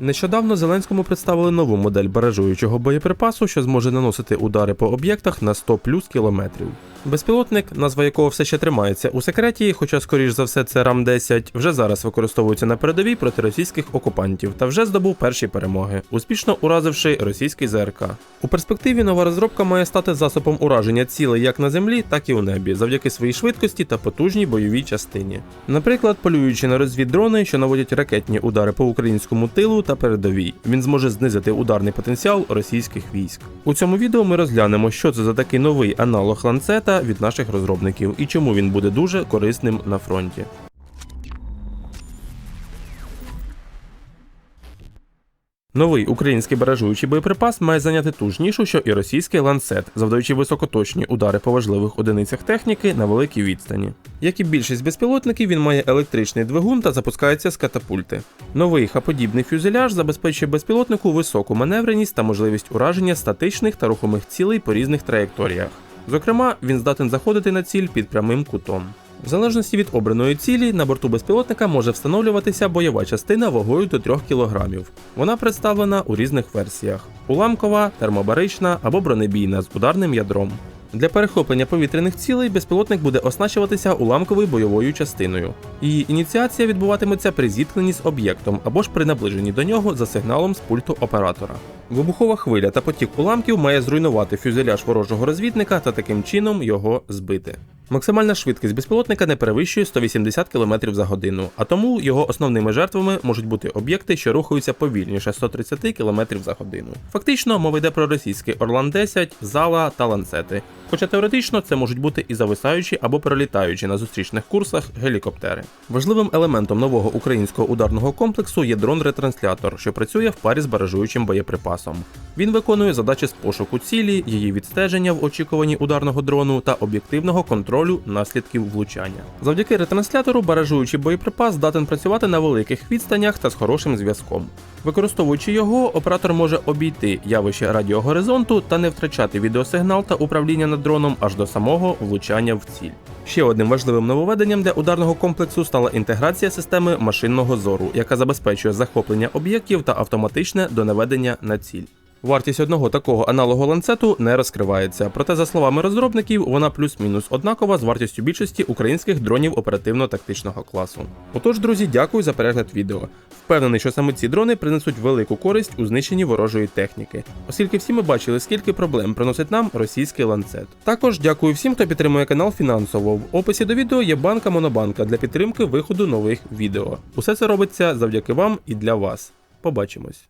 Нещодавно Зеленському представили нову модель баражуючого боєприпасу, що зможе наносити удари по об'єктах на 100 плюс кілометрів. Безпілотник, назва якого все ще тримається у секреті, хоча, скоріш за все, це РАМ-10, вже зараз використовується на передовій проти російських окупантів та вже здобув перші перемоги, успішно уразивши російський ЗРК. У перспективі нова розробка має стати засобом ураження цілей як на землі, так і у небі, завдяки своїй швидкості та потужній бойовій частині. Наприклад, полюючи на розвіддрони, що наводять ракетні удари по українському тилу та передовій, він зможе знизити ударний потенціал російських військ. У цьому відео ми розглянемо, що це за такий новий аналог ланцета від наших розробників і чому він буде дуже корисним на фронті. Новий український баражуючий боєприпас має зайняти ту ж нішу, що і російський ланцет, завдаючи високоточні удари по важливих одиницях техніки на великій відстані. Як і більшість безпілотників, він має електричний двигун та запускається з катапульти. Новий хаподібний фюзеляж забезпечує безпілотнику високу маневреність та можливість ураження статичних та рухомих цілей по різних траєкторіях. Зокрема, він здатен заходити на ціль під прямим кутом. В залежності від обраної цілі, на борту безпілотника може встановлюватися бойова частина вагою до 3 кг. Вона представлена у різних версіях: уламкова, термобарична або бронебійна з ударним ядром. Для перехоплення повітряних цілей безпілотник буде оснащуватися уламковою бойовою частиною. Її ініціація відбуватиметься при зіткненні з об'єктом або ж при наближенні до нього за сигналом з пульту оператора. Вибухова хвиля та потік уламків має зруйнувати фюзеляж ворожого розвідника та таким чином його збити. Максимальна швидкість безпілотника не перевищує 180 км за годину, а тому його основними жертвами можуть бути об'єкти, що рухаються повільніше 130 км за годину. Фактично, мова йде про російський Орлан 10, зала та ланцети. Хоча теоретично це можуть бути і зависаючі або перелітаючі на зустрічних курсах гелікоптери. Важливим елементом нового українського ударного комплексу є дрон-ретранслятор, що працює в парі з баражуючим боєприпасом. Він виконує задачі з пошуку цілі, її відстеження в очікуванні ударного дрону та об'єктивного контролю наслідків влучання. Завдяки ретранслятору баражуючий боєприпас здатен працювати на великих відстанях та з хорошим зв'язком. Використовуючи його, оператор може обійти явище радіогоризонту та не втрачати відеосигнал та управління над дроном аж до самого влучання в ціль. Ще одним важливим нововведенням для ударного комплексу стала інтеграція системи машинного зору, яка забезпечує захоплення об'єктів та автоматичне донаведення на ціль. Вартість одного такого аналогу ланцету не розкривається, проте, за словами розробників, вона плюс-мінус однакова з вартістю більшості українських дронів оперативно-тактичного класу. Отож, друзі, дякую за перегляд відео. Впевнений, що саме ці дрони принесуть велику користь у знищенні ворожої техніки, оскільки всі ми бачили, скільки проблем приносить нам російський ланцет. Також дякую всім, хто підтримує канал фінансово. В описі до відео є банка Монобанка для підтримки виходу нових відео. Усе це робиться завдяки вам і для вас. Побачимось.